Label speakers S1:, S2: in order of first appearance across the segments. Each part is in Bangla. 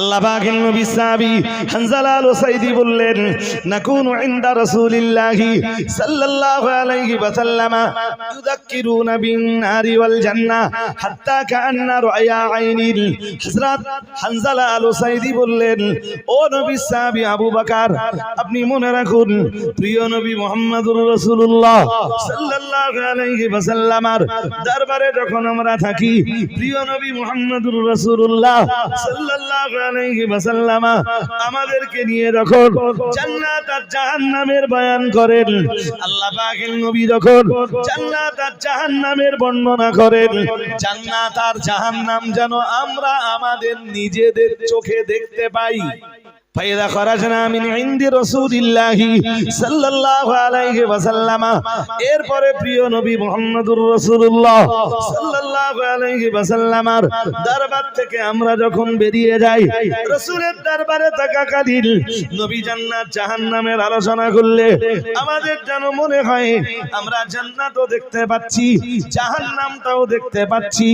S1: আল্লাহ পাকের নবী সাহাবী হানজালা আল ওসাইদি বললেন, নাকুনু ইনদা রাসূলিল্লাহি সাল্লাল্লাহু আলাইহি ইউযাক্কিরুনা ওয়াল জান্নাহ হাত্তা আইনিল হযরত। হানজালা আল ওসাইদি বললেন, ও নবী আবু বকর, আপনি মনে রাখুন, প্রিয় নবী মুহাম্মদুর রাসূলুল্লাহ সাল্লাল্লাহু আলাইহি ওয়া সাল্লামার দরবারে যখন আমরা থাকি, প্রিয় নবী মুহাম্মদুর রাসূলুল্লাহ সাল্লাল্লাহু আমাদেরকে নিয়ে জান্নাত আর জাহান্নামের বয়ান করেন, আল্লাহ পাকের নবী জান্নাত আর জাহান্নামের বর্ণনা করেন, জান্নাত আর জাহান্নাম যেন আমরা আমাদের নিজেদের চোখে দেখতে পাই। فإذا خرجنا من عند رسول الله صلى الله عليه وسلم এরপরে প্রিয় নবী মুহাম্মদুর রাসূলুল্লাহ সাল্লাল্লাহু আলাইহি ওয়াসাল্লামের দরবার থেকে আমরা যখন বেরিয়ে যাই রাসূলের দরবারে থাকাকালীন নবী জান্নাত জাহান্নামের আলোচনা করলে আমাদের যেন মনে হয় আমরা জান্নাতও দেখতে পাচ্ছি জাহান্নামটাও দেখতে পাচ্ছি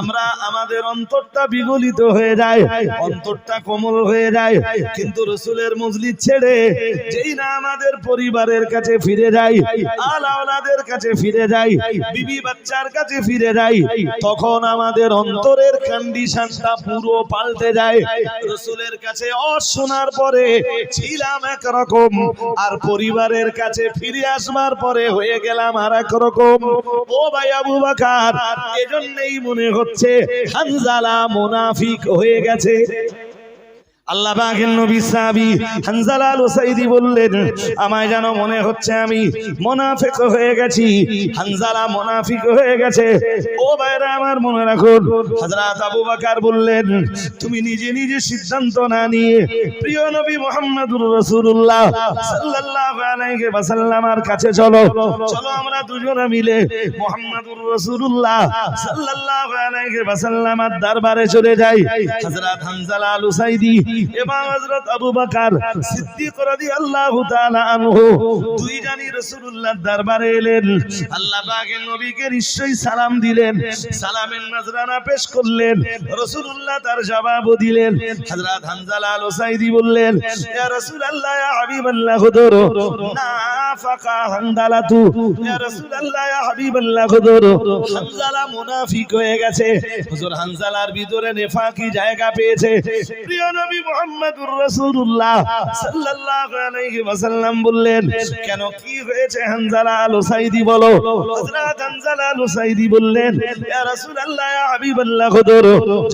S1: আমরা আমাদের অন্তরটা বিগলিত হয়ে যায় অন্তরটা কোমল হয়ে যায় কিন্তু রসুলের মজলিদ ছেড়ে যেই না আমাদের পরিবারের কাছে ফিরে যাই, আল আওলাদের কাছে ফিরে যাই, বিবি বাচ্চার কাছে ফিরে যাই, তখন আমাদের অন্তরের কন্ডিশনটা পুরো পাল্টে যায়। রসুলের কাছে অশোনার পরে ছিলাম একরকম, আর পরিবারের কাছে ফিরে আসবার পরে হয়ে গেলাম আর একরকম ও ভাই আবু বাকার, এজন্যই মনে হচ্ছে হানজালা মুনাফিক হয়ে গেছে। আল্লাহ পাকের নবী সাহাবী হানজালা আল ওসাইদি বললেন, আমায় যেন মনে হচ্ছে আমি মুনাফিক হয়ে গেছি, হানজালা মুনাফিক হয়ে গেছে। ও ভাইরা আমার মনে রাখুন, হযরত আবু বকর বললেন, তুমি নিজে নিজে সিদ্ধান্ত না নিয়ে প্রিয় নবী মুহাম্মদুর রাসূলুল্লাহ সাল্লাল্লাহু আলাইহি কাছে চলো। চলো আমরা দুজনে মিলে মুহাম্মদুর রাসূলুল্লাহ সাল্লাল্লাহু আলাইহি ওয়াসাল্লামের দরবারে চলে যাই। হযরত হানজালা আল ওসাইদি হযরত আবু বকর সিদ্দিক রাদিয়াল্লাহু তাআলা আনহু রাসূলুল্লাহর দরবারে এলেন। আল্লাহ পাকের নবীকে সালাম দিলেন। সালামের নজরানা পেশ করলেন। রাসূলুল্লাহ তার জবাব দিলেন। হযরত আল বললেন, ইয়া রাসূলুল্লাহ, ইয়া হাবিবাল্লাহ নাফাকা ইয়া রাসূলুল্লাহ, ইয়া হাবিবাল্লাহ মুনাফিক হয়ে গেছে। ভিতরে নেফাকি জায়গা পেয়েছে। প্রিয় নবী রাসূলুল্লাহ সাল্লাল্লাহু আলাইহি ওয়াসাল্লাম বললেন, কেন কি হয়েছে আল বলো? হযরত আল বললেন, ইয়া রাসূলুল্লাহ, ইয়া হাবিবাল্লাহ, হুজুর,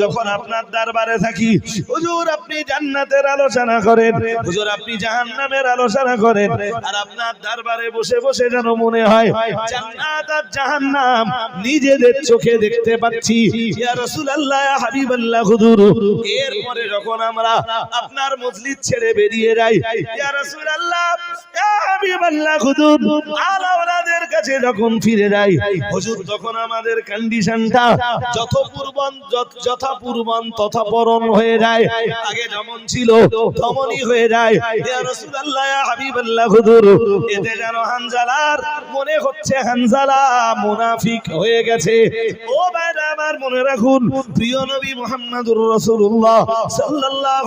S1: যখন আপনার দরবারে থাকি, হুজুর, আপনি জান্নাতের আলোচনা করেন, হুজুর, আপনি জাহান্নামের আলোচনা করেন, আর আপনার দরবারে বসে বসে যেন মনে হয়, জান্নাত আর জাহান্নাম নিজেদের চোখে দেখতে পাচ্ছি, ইয়া রাসূলুল্লাহ, ইয়া হাবিবাল্লাহ, হুজুর। এরপরে যখন আমরা আপনার মজলিদ ছেড়ে বেরিয়ে যাই। ইয়া রাসূলুল্লাহ ইয়া হাবিবাল্লাহ হুজুর আলাওলাদের কাছে যখন ফিরে যাই, হুজুর, তখন আমাদের কন্ডিশনটা যত পূর্বন যথা পূর্বন তথা পরন হয়ে যায়। আগে যেমন ছিল, তেমনই হয়ে যায়। ইয়া রাসূলুল্লাহ, ইয়া হাবিবাল্লাহ হুজুর এতে যেন হানজালার মনে হচ্ছে হানজালা মুনাফিক হয়ে গেছে। ও ভাইরা আমার মনে রাখুন, প্রিয় নবী মুহাম্মদুর রাসূলুল্লাহ সাল্লাল্লাহু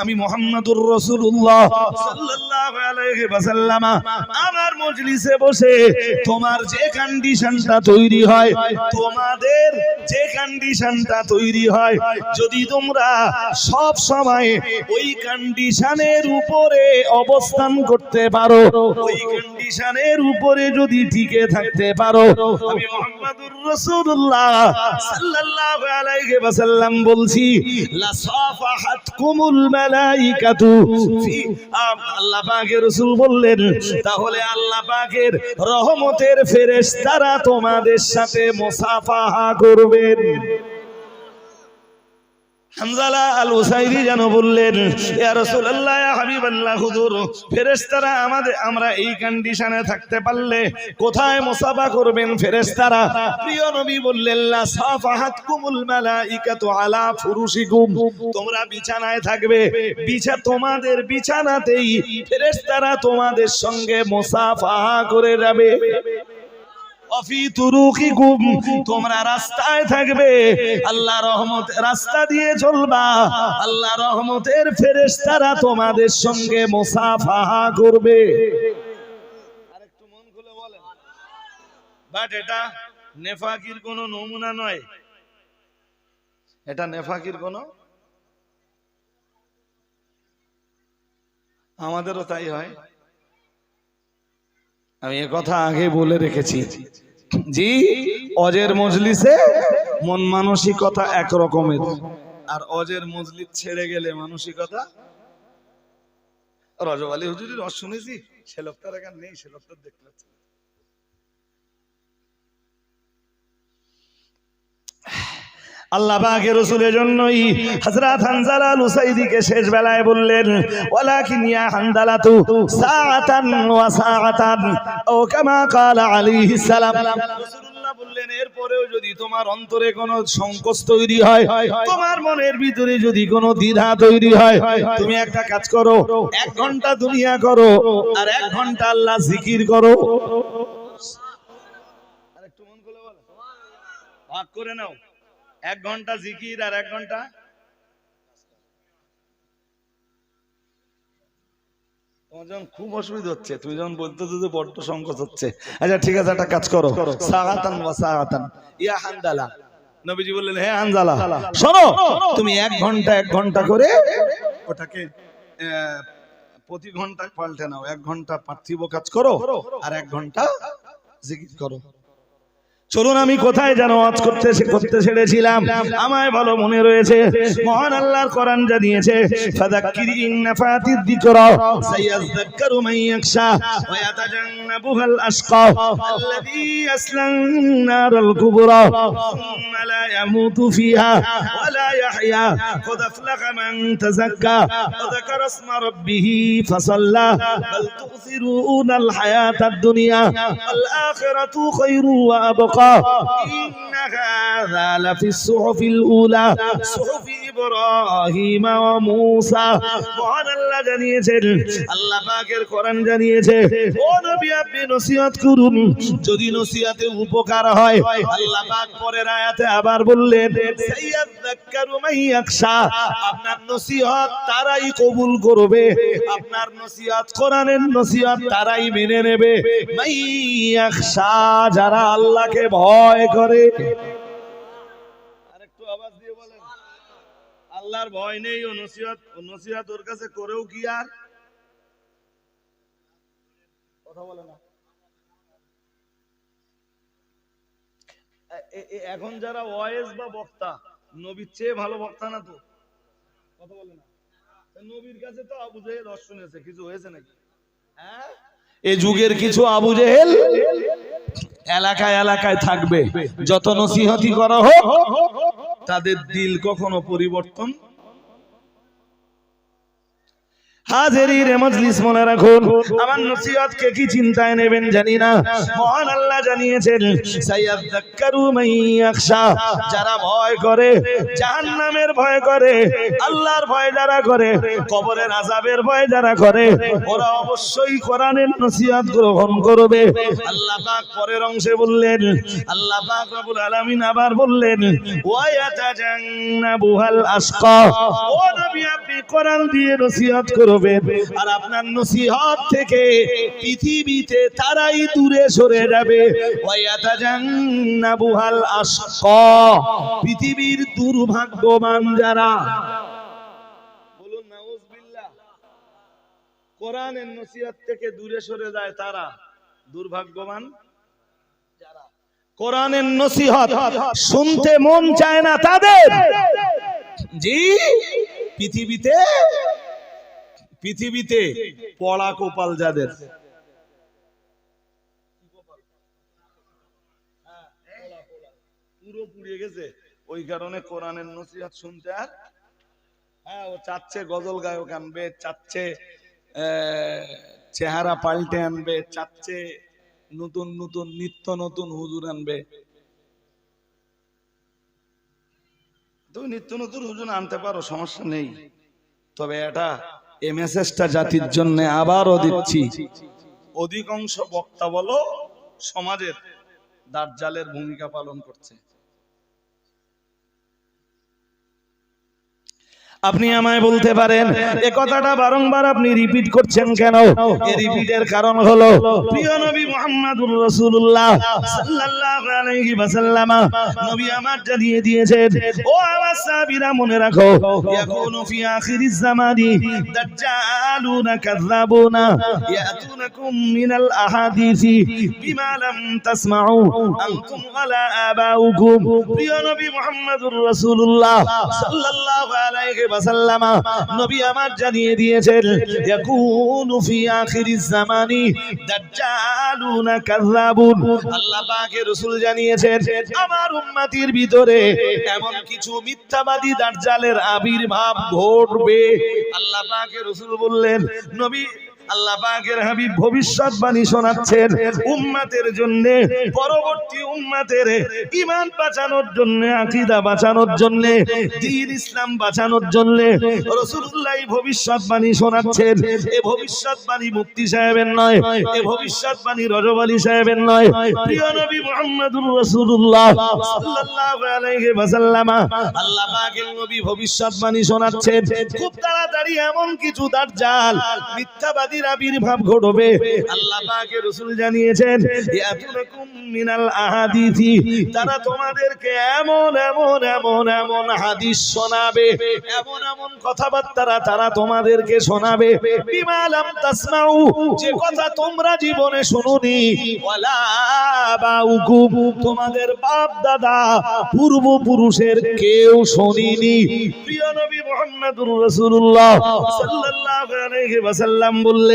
S1: আমি আমার মজলিসে বসে তোমার যে কন্ডিশনটা তৈরি হয়, তোমাদের যে কন্ডিশনটা তৈরি হয়, যদি তোমরা সব সময় ওই কন্ডিশনের উপরে অবস্থান করতে পারো, ওই কন্ডিশনের উপরে যদি টিকে থাকতে পারো, আমি মুহাম্মদুর আলাইহি ওয়াসাল্লাম বলছি ফি, আম- আল্লাহ পাকের রাসূল বললেন, তাহলে আল্লাহ পাকের রহমতের ফেরেশতারা তোমাদের সাথে মুসাফাহা করবেন। হানজালা আল উসাইরি যেন বললেন ফেরেশতারা আমাদের, আমরা এই থাকতে পারলে কোথায় মুসাফা করবেন প্রিয় আলা তোমরা বিছানায় থাকবে তোমাদের বিছানাতেই ফেরেশতারা তোমাদের সঙ্গে মুসাফাহা করে যাবে। তোমরা রাস্তায় থাকবে। আল্লাহ রহমত, রাস্তা দিয়ে চলবা। আল্লাহ রহমতের ফেরেশতারা তোমাদের সঙ্গে মুসাফাহা করবে। বাট এটা নেফাকির কোনো নমুনা নয়। এটা নেফাকির কোনো? আমাদেরও তাই হয়। আমি এ কথা আগে বলে রেখেছি। জি, অজের মজলিসে মন মানসিকতা একরকমের। আর অজের মজলিস ছেড়ে গেলে মানসিকতা? রজব আলী হুজুরি রস শুনেছি? সে লোকটার এখানে নেই, সে লোকটার দেখতে পাচ্ছি আল্লাহ পাকের রসুলের জন্যই হযরত হানজালা আল উসাইদিকে শেষ বেলায় বললেন ওয়ালাকিন ইয়া হানজালাতু সাআতান ওয়া সাআতান ও কামা ক্বালা আলাইহিস সালাম। রাসূলুল্লাহ বললেন এরপরেও যদি তোমার অন্তরে কোনো সংকোচ তৈরি হয় তোমার মনের ভিতরে যদি কোনো দ্বিধা তৈরি হয় তুমি একটা কাজ করো এক ঘণ্টা দুনিয়া করো আর এক ঘণ্টা আল্লাহ জিকির করো। মন ভাগ করে নাও। এক ঘণ্টা জিকির আর এক ঘণ্টা খুব অসুবিধা হচ্ছে, তুমি যখন বলতে যে বড্ড হচ্ছে। আচ্ছা ঠিক আছে, একটা কাজ করো। ইয়া হানদালা নবীজি বললেন, হে হানজালা শোনো, তুমি এক ঘণ্টা এক ঘণ্টা করে ওটাকে প্রতি ঘণ্টা পাল্টে নাও। এক ঘণ্টা পার্থিব কাজ করো আর এক ঘণ্টা জিকির করো। চলুন আমি কোথায় যেন আজ করতে করতে ছেড়েছিলাম আমায় ভালো মনে রয়েছে। মহান আল্লাহর কোরআন জানিয়েছে ফাদাক্কির মান ইয়াখশা, ওয়া ইয়াতাজান্নাবুহাল আশকা, আল্লাযী কুবরা লা ইয়ামুতু ফিহা, ওয়া লা ইয়াহইয়া ক্বাদ আফলাহা মান তাযাক্কা ওয়া যাকারা ইসমা ফাসাল্লা, বাল তুসিরুনাল হায়াতাদ দুনিয়া, ওয়াল আখিরাতু খায়রু ওয়া إن هذا لفي الصحف الأولى. صحف ইব্রাহিম ও মূসা। আল্লাহ জানিয়েছেন, আল্লাহ পাকের কোরআন জানিয়েছে, ও নবী, আপনি নসিহত করুন। যদি নসিহতে উপকার হয়, আল্লাহ পাক পরের আয়াতে আবার বললেন মাইয়াকশা আপনার নসিহত তারাই কবুল করবে। আপনার নসিহত কোরআনের নসিহত তারাই মেনে নেবে। মাইয়াকশা যারা আল্লাহকে ভয় করে। আল্লাহর ভয় নেই ও নসিহত নসিহত ওর কাছে করেও কি আর? কথা বলে না। এখন যারা ওয়েস বা বক্তা, নবীর চেয়ে ভালো বক্তা না তো? কথা বলে না। নবীর কাছে তো আবু জেহেল রস শুনেছে কিছু হয়েছে নাকি? হ্যাঁ? এ যুগের কিছু আবু জেহেল এলাকায় এলাকায় থাকবে। যত নসিহতি করা হোক তাদের দিল কখনো পরিবর্তন হাজেরির মজলিস মনে রাখুন। আমার নসিহত কে কি চিন্তায় নেবেন জানি না। মহান আল্লাহ জানিয়েছেন সাইয়াযাক্কারু মান ইয়াখশা। যারা ভয় করে, জাহান্নামের ভয় করে, আল্লাহর ভয় যারা করে, কবরের আযাবের ভয় যারা করে, ওরা অবশ্যই কোরআনের নসিহত গ্রহণ করবে। আল্লাহ পাক পরের অংশে বললেন, আল্লাহ পাক রব্বুল আলামিন আবার বললেন ওয়া ইয়াতাজান্নাবুহাল আশকা। ও নবী, আপনি কোরআন দিয়ে নসিহত করবেন আর আপনার নসিহত থেকে পৃথিবীতে তারাই দূরে সরে যাবে। ইয়াতাজান্নাবুহাল পৃথিবীর দুর্ভাগ্যবান যারা। কোরআনের নসিহত থেকে দূরে সরে যায় তারা। দুর্ভাগ্যবান কোরআনের নসিহত শুনতে মন চায় না তাদের। জি, পৃথিবীতে পৃথিবীতে পড়া কোপাল যাদের। পুরো পুড়িয়ে গেছে। ওই কারণে কোরআনের নসিহত শুনতে আর হ্যাঁ ও চাচ্ছে, গজল গায়ক আনবে, চাচ্ছে চেহারা পাল্টে আনবে, চাচ্ছে, নতুন নতুন, নিত্য নতুন হুজুর আনবে। তুমি নিত্য নতুন হুজুর আনতে পারো, সমস্যা নেই। তবে এটা এই মেসেজটা জাতির জন্য আবারও দিচ্ছি। অধিকাংশ বক্তা বলো সমাজের দার্জালের ভূমিকা পালন করছে। আপনি আমায় বলতে পারেন, এ কথাটা বারংবার আপনি রিপিট করছেন কেন? এই রিপিটের কারণ হলো, প্রিয় নবী মুহাম্মদুর রাসূলুল্লাহ সাল্লাল্লাহু আলাইহি ওয়াসাল্লাম নবী আমার জানিয়ে দিয়েছেন, ও আমার সাহাবীরা, মনে রাখো, ইয়াকুনু ফি আখিরিজ জামানি দাজ্জালুনা কাযাবুনা ইয়াতুনাকুম মিনাল আহাদিসি বিমা লাম তাসমাউ আনতুম ওয়ালা আবাউকুম। প্রিয় নবী মুহাম্মদুর রাসূলুল্লাহ সাল্লাল্লাহু আলাইহি ওয়াসাল্লাম নবী আমার জানিয়ে দিয়েছেন, ইয়াকুনু ফি আখিরিজ জামানি দাজ্জালুনা কাযাবুন আল্লাহ পাকের রাসূল জানিয়েছেন, আমার উম্মতির ভিতরে এমন কিছু মিথ্যাবাদী দাজ্জালের আবির্ভাব ঘটবে। আল্লাহ পাকের রাসূল বললেন, নবী ভবিষ্যৎবাণী শোনাচ্ছেন ভবিষ্যৎবাণী মুক্তি সাহেবের নয় এই ভবিষ্যৎবাণী রজব আলী সাহেবের নয়। প্রিয় নবী ভবিষ্যৎবাণী শোনাচ্ছেন। খুব তাড়াতাড়ি এমন কিছু দাজ্জাল আবির্ভাব ঘটবে। আল্লাহ রাসূল জানিয়েছেন মিনাল আহাদিসি তারা তোমাদেরকে এমন এমন এমন এমন হাদিস শোনাবে। এমন এমন তারা তোমাদেরকে শোনাবে। বিমা লাম তাসমাউ, যে কথা তোমরা জীবনে শুনোনি। ওয়ালা বাউকুম, তোমাদের বাপ দাদা পূর্বপুরুষের কেউ শুনিনি। প্রিয় নবী মুহাম্মদুর রাসূলুল্লাহ সাল্লাল্লাহু আলাইহি ওয়াসাল্লাম বললেন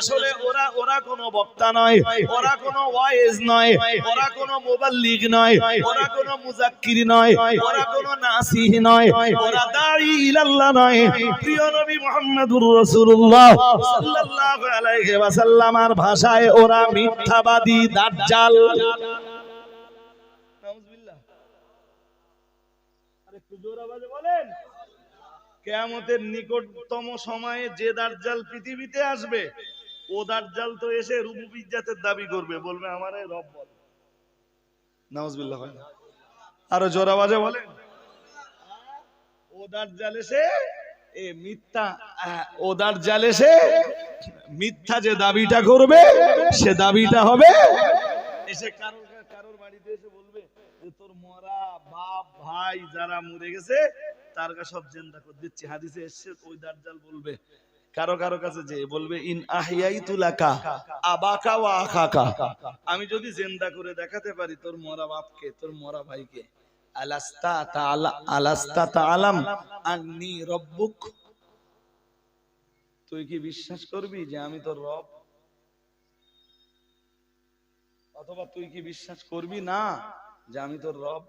S1: আসলে ওরা ওরা কোনো বক্তা নয়, ওরা কোনো ওয়াইজ নয়, ওরা কোনো মুবাল্লিগ নয়, ওরা কোনো মুজাক্কির নয়, ওরা কোনো নাসিহ নয়, ওরা দাঈ ইলাল্লাহ নয়। প্রিয় নবী মুহাম্মদুর রাসূলুল্লাহ সাল্লাল্লাহু আলাইহি ওয়াসাল্লামের ভাষায় ওরা মিথ্যাবাদী, দাজ্জাল। নাউজুবিল্লাহ। আরে একটু জোর বলেন। কেয়ামতের নিকটতম সময়ে যে দার্জাল পৃথিবীতে আসবে, ও দার্জাল তো এসে রুবুবিজ্জাতের দাবি করবে, বলবে, আমার রব বল। নাউজবিল্লাহ, হয় আরও জোর আওয়াজে বলেন। ও দার্জাল এসে, এ মিথ্যা, ও দার্জাল এসে মিথ্যা যে দাবিটা করবে, সে দাবিটা হবে। এসে কারোর কারোর বাড়িতে এসে বলবে যে তোর মরা বাপ, ভাই যারা মরে গেছে সব জেন্দা করে দিচ্ছি। হাদিসে ওই দাজ্জাল বলবে, কারও কারও কাছে যে, বলবে, ইন আহিয়াই তুলাকা আবাকা ওয়া আখাকা। আমি যদি জেন্দা করে দেখাতে পারি তোর মরা বাপকে, তোর মরা ভাইকে, আলাস্তা তাআলা, আলাস্তা তাআলাম রব্বুক। তুই কি বিশ্বাস করবি যে আমি তোর রব? অথবা তুই কি বিশ্বাস করবি না যে আমি তোর রব?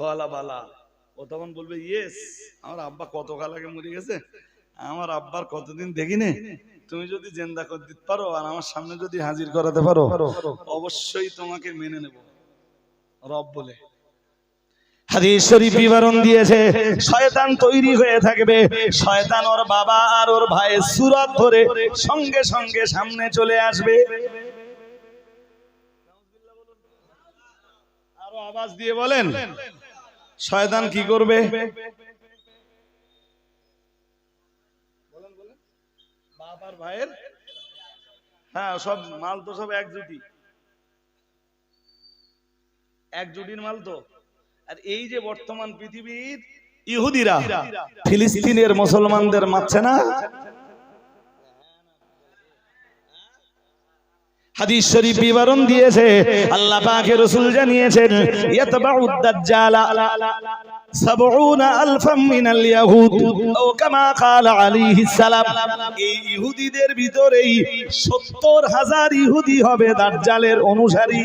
S1: কলা বালা। ও তখন বলবে ইয়েস আমার আব্বা কত কাল আগে মরে গেছে। আমার আব্বার কতদিন দেখিনি। তুমি যদি জেন্দা করে দিতে পারো আর আমার সামনে যদি হাজির করাতে পারো অবশ্যই তোমাকে মেনে নেব। রব বলে। হাদিস শরীফ বিবরণ দিয়েছে শয়তান তৈরি হয়ে থাকবে। শয়তান ওর বাবা আর ওর ভাইয়ের সুরত ধরে সঙ্গে সঙ্গে সামনে চলে আসবে। আরও আওয়াজ দিয়ে বলেন। শয়তান কি করবে? হ্যাঁ সব মাল তো সব এক জুটি। এক জুটির মাল তো। আর এই যে বর্তমান পৃথিবীর ইহুদিরা, ফিলিস্তিনের মুসলমানদের মারছে না? হাদিস শরীফ বিবরণ দিয়েছে আল্লাহ পাকের রাসূল জানিয়েছেন ইয়াতবাউদ দাজ্জালা সাবউনা আলফাম মিনাল ইয়াহুদ ও কামা قال আলাইহিস সালাম এই ইহুদিদের ভিতরেই 70 হাজার ইহুদি হবে দাজ্জালের অনুসারী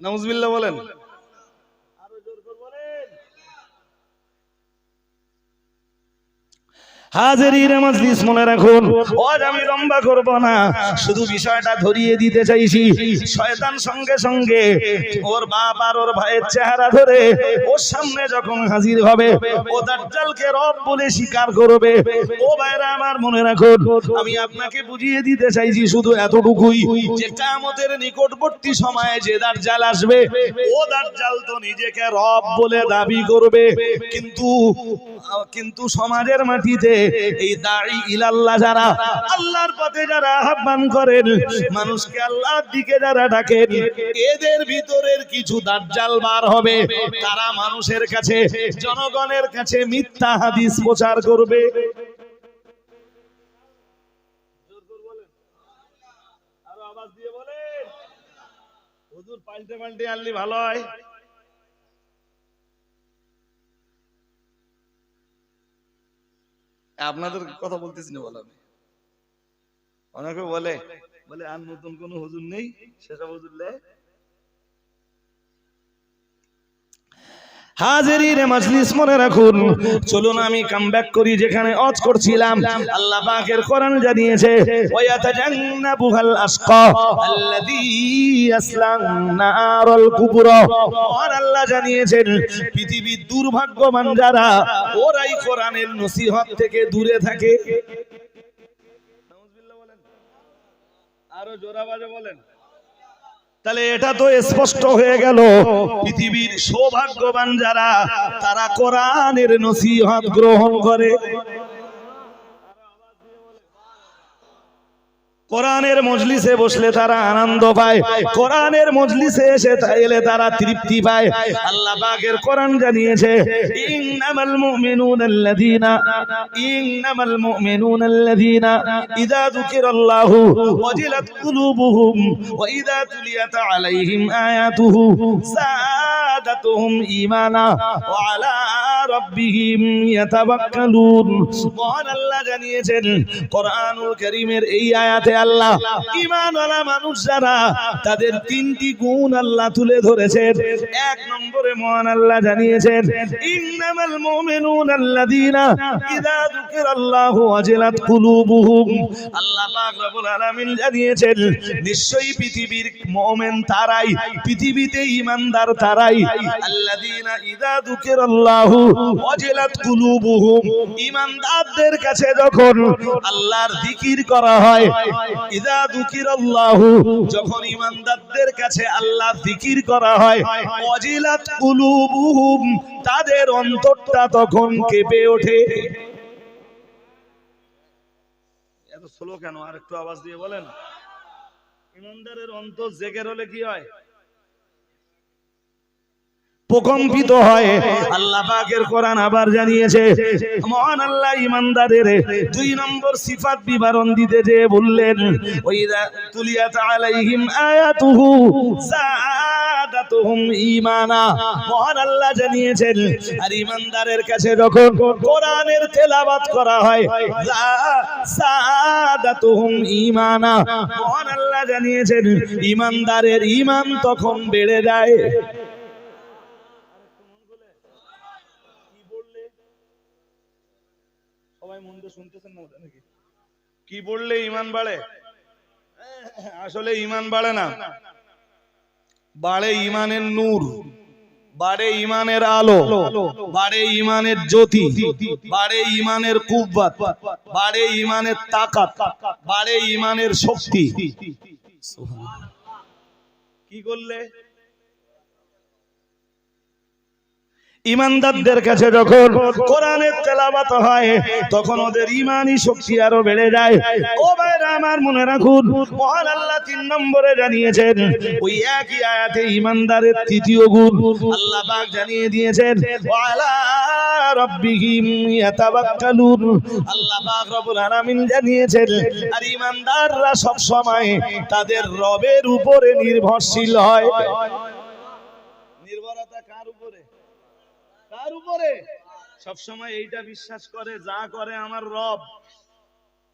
S1: নাউজবিল্লাহ বলেন হাজারির মজলিস মনে রাখুন। আজ আমি লম্বা করব না, শুধু বিষয়টা ধরিয়ে দিতে চাইছি। শয়তান সঙ্গে সঙ্গে ওর বাপ আর ওর ভাইয়ের চেহারা ধরে ওর সামনে যখন হাজির হবে, ও দাজ্জালকে রব বলে স্বীকার করবে। ও ভাইরা আমার মনে রাখুন, আমি আপনাকে বুঝিয়ে দিতে চাইছি শুধু এতটুকুই যে কামতের নিকটবর্তী সময়ে যে দাজ্জাল আসবে, ও দাজ্জাল তো নিজেকে রব বলে দাবি করবে। কিন্তু কিন্তু সমাজের মাটিতে এই দাড়ি ইলাল্লাহ যারা আল্লাহর পথে যারা আহ্বান করেন, মানুষকে আল্লাহর দিকে যারা ডাকেন, এদের ভিতরের কিছু দাজ্জাল বার হবে। তারা মানুষের কাছে, জনগণের কাছে মিথ্যা হাদিস প্রচার করবে। পাল্টে পাল্টে আনলি ভালো হয়। আপনাদের কথা বলতেছি না বলো আমি। অনেকে বলে বলে আর নতুন কোন হুজুর নেই, সেসব হুজুর লে হাজিরির মজলিস মনে রাখুন। চলুন আমি কামব্যাক করি যেখানে অজ করছিলাম। আল্লাহ পাকের কোরআন জানিয়েছে ওয়াতাজান্নাবুহাল আসকা, আল্লাযী ইয়াসলান নারুল কুবরা। আর আল্লাহ জানিয়েছেন, পৃথিবীর দুর্ভাগ্যবান যারা, ওরাই কোরআনের নসিহত থেকে দূরে থাকে। আরও জোরা বাজে বলেন। তাহলে এটা তো স্পষ্ট হয়ে গেল। পৃথিবীর সৌভাগ্যবান যারা তারা কোরআনের নসিহত গ্রহণ করে। কোরআনের মজলিসে বসলে তারা আনন্দ পায়। কোরআনের মজলিসে এসে এলে তারা তৃপ্তি পায়। আল্লাহ পাকের কোরআন জানিয়েছে, ইন্নামাল মুমিনুনাল্লাযীনা ইন্নামাল মুমিনুনাল্লাযীনা ইযা যুকিরাল্লাহু ওয়াজিলাত কুলুবুহুম ওয়া ইযা তুলিয়াত আলাইহিম আয়াতুহু সাদাতুহুম ঈমানা ওয়া আলা রাব্বিহিম ইয়াতাওয়াক্কালুন। মহান আল্লাহ জানিয়েছেন, কোরআনুল কারীমের এই আয়াতে আল্লাহ। ঈমানওয়ালা মানুষ যারা, তাদের তিনটি গুণ আল্লাহ তুলে ধরেছেন। এক নম্বরে মহান আল্লাহ জানিয়েছেন, ইন্নামাল মুমিনুনা আল্লাযীনা ইযা যুকিরাল্লাহু ওয়াজিলাত কুলুবুহুম। আল্লাহ পাক রব্বুল আলামিন জানিয়েছেন, নিশ্চয়ই পৃথিবীর মুমিন তারাই, পৃথিবীতে ঈমানদার তারাই, আল্লাযীনা ইযা যুকিরাল্লাহু ওয়াজিলাত কুলুবুহুম। ঈমানদারদের কাছে যখন আল্লাহর জিকির করা হয় যুকিরাল্লাহু যখন ইমানদারদের কাছে আল্লাহ জিকির করা হয় ওয়াজিলাত কুলুবুহুম তাদের অন্তরটা তখন কেঁপে ওঠে। এত স্লো কেন? আর একটু আওয়াজ দিয়ে বলেন। ইমানদারের অন্তর জেগে হলে কি হয়? প্রকম্পিত হয়। আল্লাহ পাকের কোরআন আবার জানিয়েছে, মহান আল্লাহ ইমানদারের দুই নম্বর সিফাত বিবরণ দিতে যে বললেন, ওইদা তুলিয়াত আলাইহিম আয়াতুহু সাদাতুহুম ঈমানা। মহান আল্লাহ জানিয়েছেন, আর ইমানদারের কাছে যখন কোরআনের তেলাওয়াত করা হয় সাদাতুহুম ঈমানা। মহান আল্লাহ জানিয়েছেন, ইমানদারের ঈমান তখন বেড়ে যায় সবাই মন দিয়ে শুনতেছেন না ওটা নাকি কি বললে ইমান বাড়ে? আসলে ইমান বাড়ে না। বাড়ে ইমানের নূর, বাড়ে ইমানের আলো, বাড়ে ইমানের জ্যোতি, বাড়ে ইমানের কুব্বাত, বাড়ে ইমানের তাকাত, বাড়ে ইমানের শক্তি। কি করলে? ইমানদারদের কাছে যখন কোরআনের তেলাবাত হয়, তখন ওদের ইমানি শক্তি আরও বেড়ে যায়। ও ভাইরা আমার মনে রাখুন, মহান আল্লাহ তিন নম্বরে জানিয়েছেন, ওই একই আয়াতে ইমানদারের তৃতীয় গুণ আল্লাহ পাক জানিয়ে দিয়েছেন রাব্বিহিম ইয়াতাওয়াক্কালুন। আল্লাহ পাক রব্বুল আলামিন জানিয়েছেন, আর ইমানদাররা সব সময় তাদের রবের উপরে নির্ভরশীল হয় নির্ভরতা কার উপরে কার উপরে। সবসময় এইটা বিশ্বাস করে, যা করে আমার রব।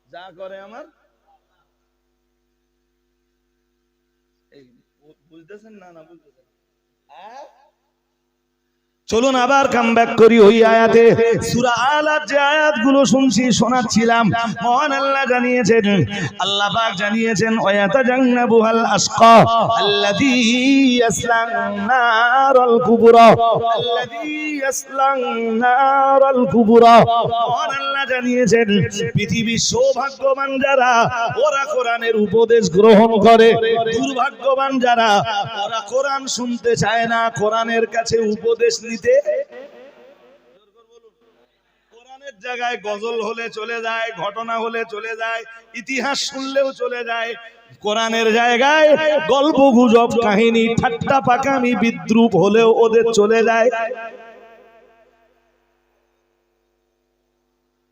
S1: যা করে আমার বুঝতেছেন না না বুঝতেছেন চলুন আবার কাম ব্যাক করি ওই আয়াতে। সূরা আলার যে আয়াতগুলো শুনছি, শোনাচ্ছিলাম। মহান আল্লাহ জানিয়েছেন, আল্লাহ পাক জানিয়েছেন ওয়াতা জান্নাবুহাল আসকা আল্লাযী ইয়াসলান নারাল কুবরা। আল্লাযী ইয়াসলান নারাল কুবরা। মহান আল্লাহ জানিয়েছেন, পৃথিবীর সৌভাগ্যবান যারা, ওরা কোরআনের উপদেশ গ্রহণ করে। দুর্ভাগ্যবান যারা, ওরা কোরআন শুনতে চায় না, কোরআনের কাছে উপদেশ নিতে কোরআনের জায়গায় গজল হলে চলে যায়, ঘটনা হলে চলে যায়, ইতিহাস শুনলেও চলে যায়। কোরআনের জায়গায় গল্প গুজব কাহিনী, ঠাট্টা, পাকামি, বিদ্রুপ হলেও ওদের চলে যায়।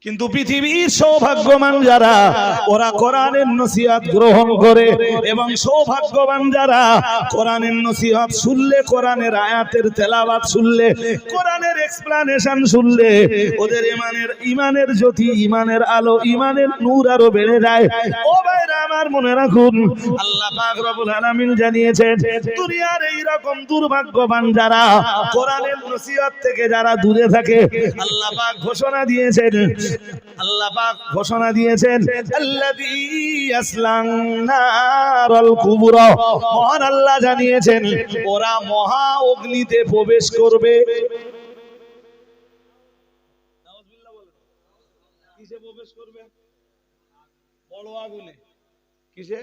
S1: কিন্তু পৃথিবীর সৌভাগ্যবান যারা, ওরা কোরআনের নসিহত গ্রহণ করে এবং সৌভাগ্যবান যারা, কোরআনের নসিহত শুনলে, কোরআনের আয়াতের তেলাওয়াত শুনলে, কোরআনের এক্সপ্লানেশন শুনলে, ওদের ইমানের ইমানের জ্যোতি, ইমানের আলো, ইমানের নূর আরও বেড়ে যায়। ও ভাইরা আমার মনে রাখুন, আল্লাহ পাক রব্বুল আলামিন জানিয়েছেন, দুনিয়ার এই রকম দুর্ভাগ্যবান যারা, কোরআনের নসিহত থেকে যারা দূরে থাকে, আল্লাহ পাক ঘোষণা দিয়েছেন আল্লাহ পাক ঘোষণা দিয়েছেন আল্লাযী আসলান নারাল কুবরা। মহান আল্লাহ জানিয়েছেন ওরা মহা অগ্নিতে প্রবেশ করবে। কিসে প্রবেশ করবে? বড় আগুনে। কিসে?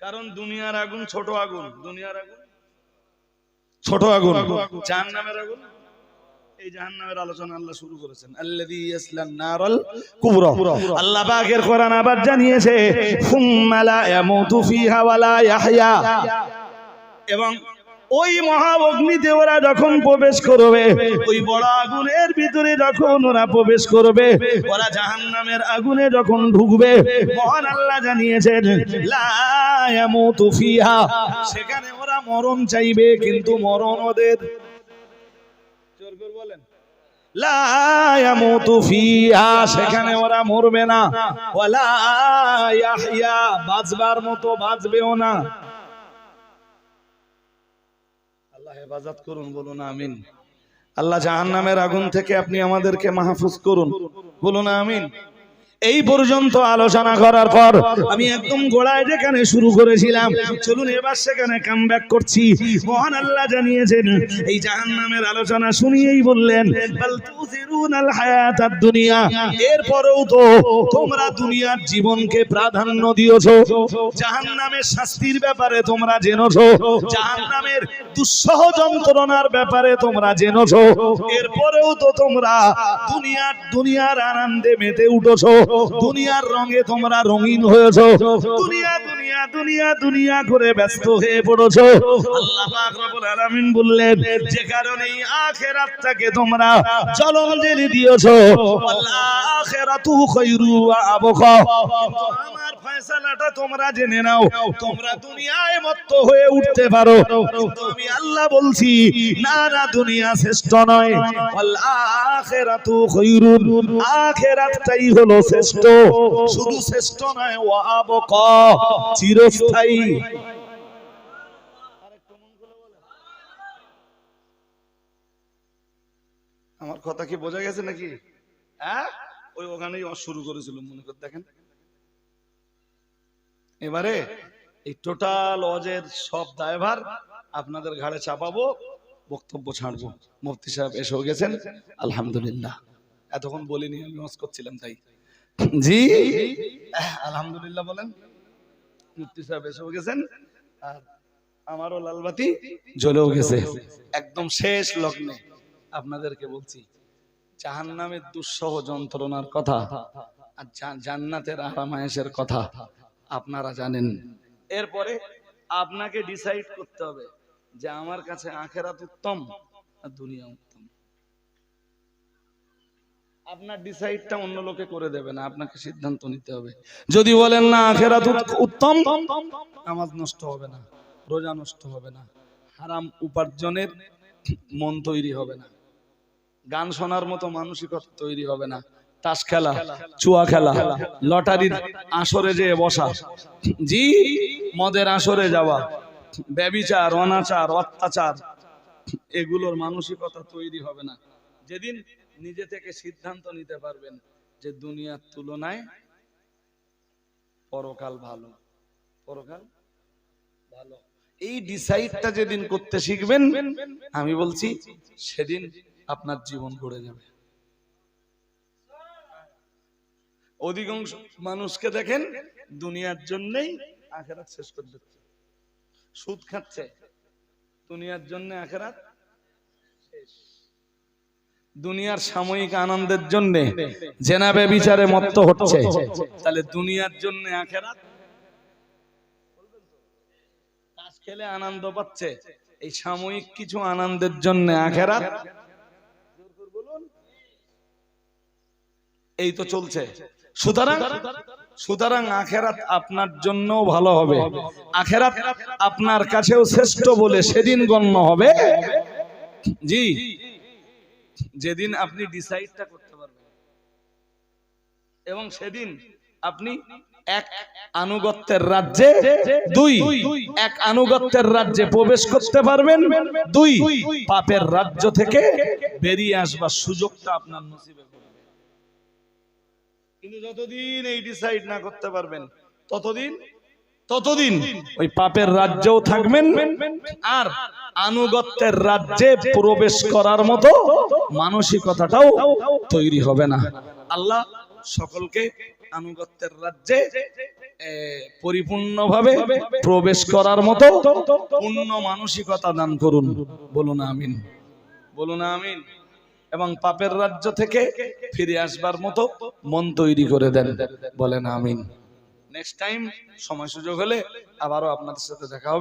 S1: কারণ দুনিয়ার আগুন ছোট আগুন। দুনিয়ার আগুন? ছোট আগুন। চার নামের আগুন? এই জাহান্নামের আলোচনা আল্লাহ শুরু করেছেন আল্লাযী ইয়াসলান নারাল কুবরা। আল্লাহ পাকের কোরআন আবার জানিয়েছে সুম্মা লা ইয়ামুতু ফিহা ওয়ালা ইয়াহইয়া। এবং ওই মহা অগ্নিতে ওরা যখন প্রবেশ করবে ওই বড় আগুনের ভিতরে যখন ওরা প্রবেশ করবে ওরা জাহান্নামের আগুনে যখন ঢুকবে মহান আল্লাহ জানিয়েছেন লা সেখানে ওরা মরণ চাইবে কিন্তু মরণ ওদের সেখানে ওরা মরবে না। বাঁচবার মতো বাঁচবেও না। আল্লাহ হেফাজত করুন, বলুন আমিন। আল্লাহ জাহান্নামের আগুন থেকে আপনি আমাদেরকে মাহফুজ করুন। বলুন আমিন। এই পর্যন্ত আলোচনা করার পর আমি একদম গোড়ায় যেখানে শুরু করেছিলাম, চলুন এবার সেখানে কাম ব্যাক করছি। মহান আল্লাহ জানিয়েছেন, এই জাহান্নামের আলোচনা শুনিয়েই বললেন দুনিয়ার প্রাধান্য দিয়েছ শাস্তির ব্যাপারে তোমরা দুঃসহ যন্ত্রণার ব্যাপারে তোমরা এরপরেও তো তোমরা দুনিয়ার দুনিয়ার আনন্দে মেতে উঠেছো। দুনিয়ার রঙে তোমরা রঙিন হয়েছো। দুনিয়া দুনিয়া দুনিয়া দুনিয়া করে ব্যস্ত হয়ে পড়েছো। বললেন, যে কারণে আখিরাতটাকে তোমরা আমার তোমরা জেনে নাও, তোমরা দুনিয়ায় মত্ত হয়ে উঠতে পারো। আল্লাহ বলছি দুনিয়া শ্রেষ্ঠ নয়। ওয়াল আখিরাতু খায়রুন হলো শুধু শ্রেষ্ঠ নয় ওয়া আবকা চিরস্থায়ী। আমার কথা কি বোঝা গেছে নাকি? হ্যাঁ? ওই ওখানেই শুরু করেছিল, মনে করে, দেখেন। এবারে এই টোটাল অজের সব দায়ভার আপনাদের ঘাড়ে চাপাবো, বক্তব্য ছাড়বো। মুফতি সাহেব এসেও গেছেন, আলহামদুলিল্লাহ। এতক্ষণ বলিনি, আমি ওয়াজ করছিলাম, তাই। জি। আলহামদুলিল্লাহ বলেন। মুফতি সাহেব এসেও গেছেন। আর আমারও লালবাতি জ্বলেও গেছে। একদম শেষ লগ্নে। আপনাদেরকে বলছি জাহান্নামের দুঃসহ যন্ত্রণার কথা আর জান্নাতের আরামায়েশের কথা আপনারা জানেন। এরপরে আপনাকে ডিসাইড করতে হবে যে আমার কাছে আখেরাত উত্তম আর দুনিয়া উত্তম। আপনার ডিসাইডটা অন্য লোকে করে দেবে না, আপনাকে সিদ্ধান্ত নিতে হবে। যদি বলেন না, আখেরাত উত্তম, নামাজ নষ্ট হবে না, রোজা নষ্ট হবে না, হারাম উপার্জনের মন তৈরি হবে না, গান শোনার মতো মানসিকতা তৈরি হবে না, তাস খেলা, চুয়া খেলা, লটারির আসরে যেয়ে বসা, জি, মদের আসরে যাওয়া, ব্যবিচার, অনাচার, অত্যাচার, এগুলোর মানসিকতা তৈরি হবে না। যেদিন নিজে থেকে সিদ্ধান্ত নিতে পারবেন যে দুনিয়ার তুলনায় পরকাল ভালো। পরকাল ভালো। এই ডিসাইডটা যেদিন করতে শিখবেন, আমি বলছি সেদিন আপনার জীবন গড়ে যাবে। অধিকাংশ মানুষকে দেখেন দুনিয়ার জন্যই আখেরাত শেষ করে দিচ্ছে। সুদ খাচ্ছে। দুনিয়ার জন্য আখেরাত। দুনিয়ার সাময়িক আনন্দের জন্য জেনাবে বিচারে মত্ত হচ্ছে। তাহলে দুনিয়ার জন্য খেলে আনন্দ পাচ্ছে। এই সাময়িক কিছু আনন্দের জন্য আখেরাত? এই তো চলছে। সুতরাং সুতরাং আখেরাত আপনার জন্য ভালো হবে। আখেরাত আপনার কাছেও শ্রেষ্ঠ বলে সেদিন গণ্য হবে। জি। যেদিন আপনি ডিসাইডটা করতে পারবেন। এবং সেদিন আপনি এক আনুগত্যের রাজ্যে দুই এক আনুগত্যের রাজ্যে প্রবেশ করতে পারবেন। দুই পাপের রাজ্য থেকে বেরিয়ে আসবার সুযোগটা আপনার নসিবে। কিন্তু যতদিন এই ডিসাইড না করতে পারবেন ততদিন ততদিন ওই পাপের রাজ্যেও থাকবেন। আর আনুগত্যের রাজ্যে প্রবেশ করার মতো মানসিকতাটাও তৈরি হবে না। আল্লাহ সকলকে আনুগত্যের রাজ্যে পরিপূর্ণভাবে প্রবেশ করার মতো পূর্ণ মানসিকতা দান করুন। বলুন আমিন। বলুন আমিন। এবং পাপের রাজ্য থেকে ফিরে আসবার মতো মন তৈরি করে দেন। বলেন আমিন। নেক্সট টাইম সময় সুযোগ হলে আবারও আপনাদের সাথে দেখা হবে।